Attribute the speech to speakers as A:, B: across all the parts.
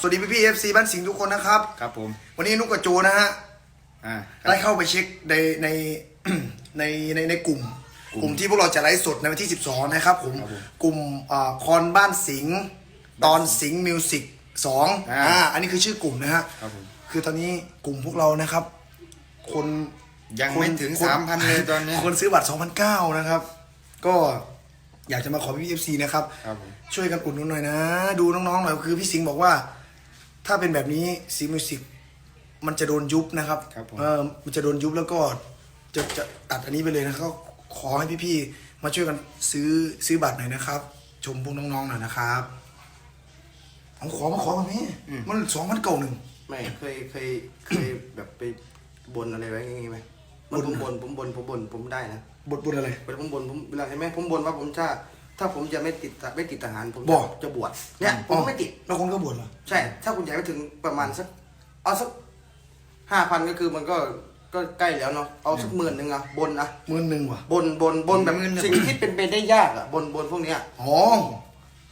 A: สวัสดีพี่พี่เอฟซีบ้านสิงห์ทุกคนนะครับ
B: ครับผม
A: วันนี้นุกกับโจนะฮะ
B: อ่า
A: ได้เข้าไปเช็คในในในในในกลุ่ม กลุ่มที่พวกเราจะไลฟ์สดในวันที่ 12 นะครับผม
B: ครับผม
A: กลุ่มอ่าคอนบ้านสิงห์ตอนสิงห์มิวสิกสอง
B: อ่า
A: อ่า อันนี้คือชื่อกลุ่มนะฮะ
B: ครับผม
A: คือตอนนี้กลุ่มพวกเรานะครับ คน
B: ยัง
A: คน
B: ไม่ถึง
A: คน
B: 3,000เลยตอนนี้
A: คนซื้อบัตร2,009นะครับ ก็ อยากจะมาขอพี่เอฟซีนะครับ
B: ครับผม
A: ช่วยกันอุดหนุนหน่อยนะ ดูน้องๆหน่อยคือพี่สิงห์บอกว่า ถ้าเป็นแบบนี้ซีมิวสิกมันจะโดนยุบนะครับ
B: ครับผม
A: เออมันจะโดนยุบแล้วก็จะจะตัดอันนี้ไปเลยนะครับขอให้พี่ๆมาช่วยกันซื้อซื้อบัตรหน่อยนะครับ ชมพวกน้องๆหน่อยนะครับเอาขอมาขอมาพี่มันสองพันเก่าหนึ่ง
C: ไม่เคยเคยเคยแบบไปบนอะไรไว้อย่างงี้ไหม มันผมบนผมบนผมบนผมได้นะ
A: บทบทอะไร
C: เวลาผมบนผมเวลาเห็นไหมผมบนว่าผมจะถ้าผมจะไม่ติดไม่ติดทหารผม
A: บอก
C: จะบวชเนี่ยผมก็ไม่ติด
A: แล้วคนก็บวชเหรอ
C: ใช่ ถ้าคุณอยากไปถึงประมาณสัก เอาสักห้าพันก็คือมันก็ก็ใกล้แล้วเนาะเอาสักหมื่นหนึ่งอะบนนะ
A: หมื่นหนึ่งว่ะ
C: บนบนบนแบบ
B: หมื่นหนึ่ง
C: สิ่งที่เป็นไปได้ยากอะบนบนพวกเนี้ย
A: อ๋อ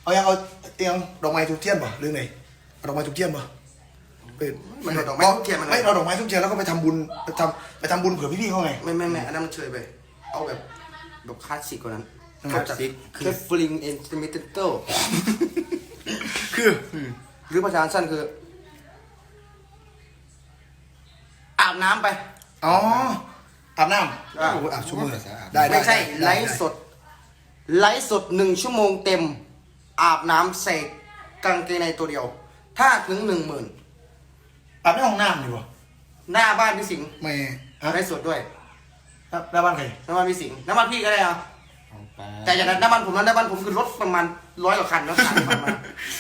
A: เอายังเอาเตียงดอกไม้ทุกเทียนป่ะหรือไงเอาดอกไม้ทุกเทียนป่ะ เป็น
C: มันเอาดอกไม้ทุกเทียนมัน
A: ไม่เอาดอกไม้ทุกเทียนแล้วก็ไปทำบุญไปทำไปทำบุญเผื่อพี่ๆเขาไง
C: ไม่ไม่ไม่อันนั้นมันเฉยไป เอาแบบแบบคลาสสิกกว่านั้น
B: คลาสสิก
C: คือฟลิงเอ็นสมิเตโต
A: คือ
C: หรือภาษาสั้นคือ อาบน้ำไป
A: อ๋ออาบน้
C: อะำ
A: โอ้โหอาบชั่วโมง
B: ภาษาอาบ
A: ได้ได้
C: ไม่ใช่
A: ด้
C: ไลฟ์สด ไลฟ์สดหนึ่งชั่วโมงเต็ม อาบน้ำใส่กางเกงในตัวเดียว ถ้าถึงหนึ่งหมื่น
A: อาบในห้องน้ำดีกว่า
C: หน้าบ้านพี่สิงห์
A: ไม่ฮะ
C: ไลฟ์สดด้วย
A: หน้าบ้านใคร
C: หน้าบ้านพี่สิงห์หน้าบ้านพี่ก็ได้อะ
B: เอาไป
C: แต่อย่างนั้นหน้าบ้านผมนะหน้าบ้านผมคือรถประมาณร้อยกว่าคันแล้วขายผ่านมา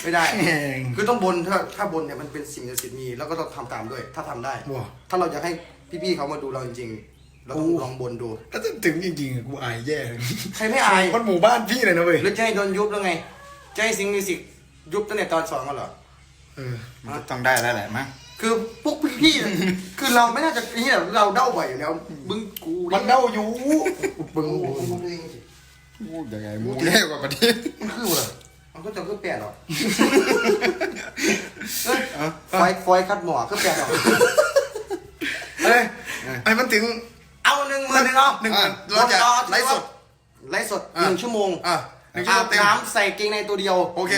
C: ไม่ได้
A: แม่ง
C: คือต้องบนถ้าถ้าบนเนี่ยมันเป็นสิ่งศักดิ์สิทธิ์มีแล้วก็ต้องทำตามด้วย ถ้าทำได้
A: ว้า
C: ถ้าเราอยากให้พี่ๆเขามาดูเราจริงๆเราต้อง
A: โอ้
C: ลองบนดู
A: ถ้าถึงจริงๆอะกูอายแย่เลย
C: ใครไม่อาย
A: มันหมู่บ้านพี่เลยนะเว้ย
C: หรือจะให้โดนยุบแล้วไง จะให้ซิงค์มิวสิกยุบตั้งแต่ตอนสองกันเหรอ
A: เออ
B: มันก็ต้องได้แล้วแหละมั้ง
C: คือพวกพี่ๆเนี่ยคือเราไม่น่าจะนี่แหละเราเด้าบ่อยอยู่แล้วบึ้งกู
A: มันเด้าอยู่ปึง
C: โอ้โหมันเองสิ
B: พูดยังไงมูเล่กว่าประเทศ
A: มันคืออะไร
C: มันก็จะคือแปดหรอกเอ้ยฟอยฟอยคัดหมอคือแปดหรอก
A: เอ้ยไอ้มันถึง
C: เอาหนึ่งหมื่นหนึ่งเอา
A: หนึ่งหมื่นเราจะไลฟ์สด
C: ไลฟ์สดหนึ่งชั่วโมง
A: อะหนึ่งชั่ว
C: อา
A: โมง
C: บ
A: เต็ม
C: น้ำใส่เกงในตัวเดียว
A: โอเค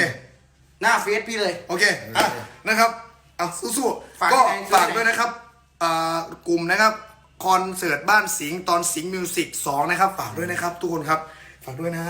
C: หน้าเฟซพี่เลย
A: โอเคอะนะครับ อะสู้
C: ฝาก
A: ๆก็
C: แฟนๆ
A: ฝากด้วยนะครับอ่ากลุ่มนะครับคอนเสิร์ตบ้านสิงห์ตอนสิงห์มิวสิกสองนะครับ ฝากด้วยนะครับ ทุกคนครับ ฝากด้วยนะ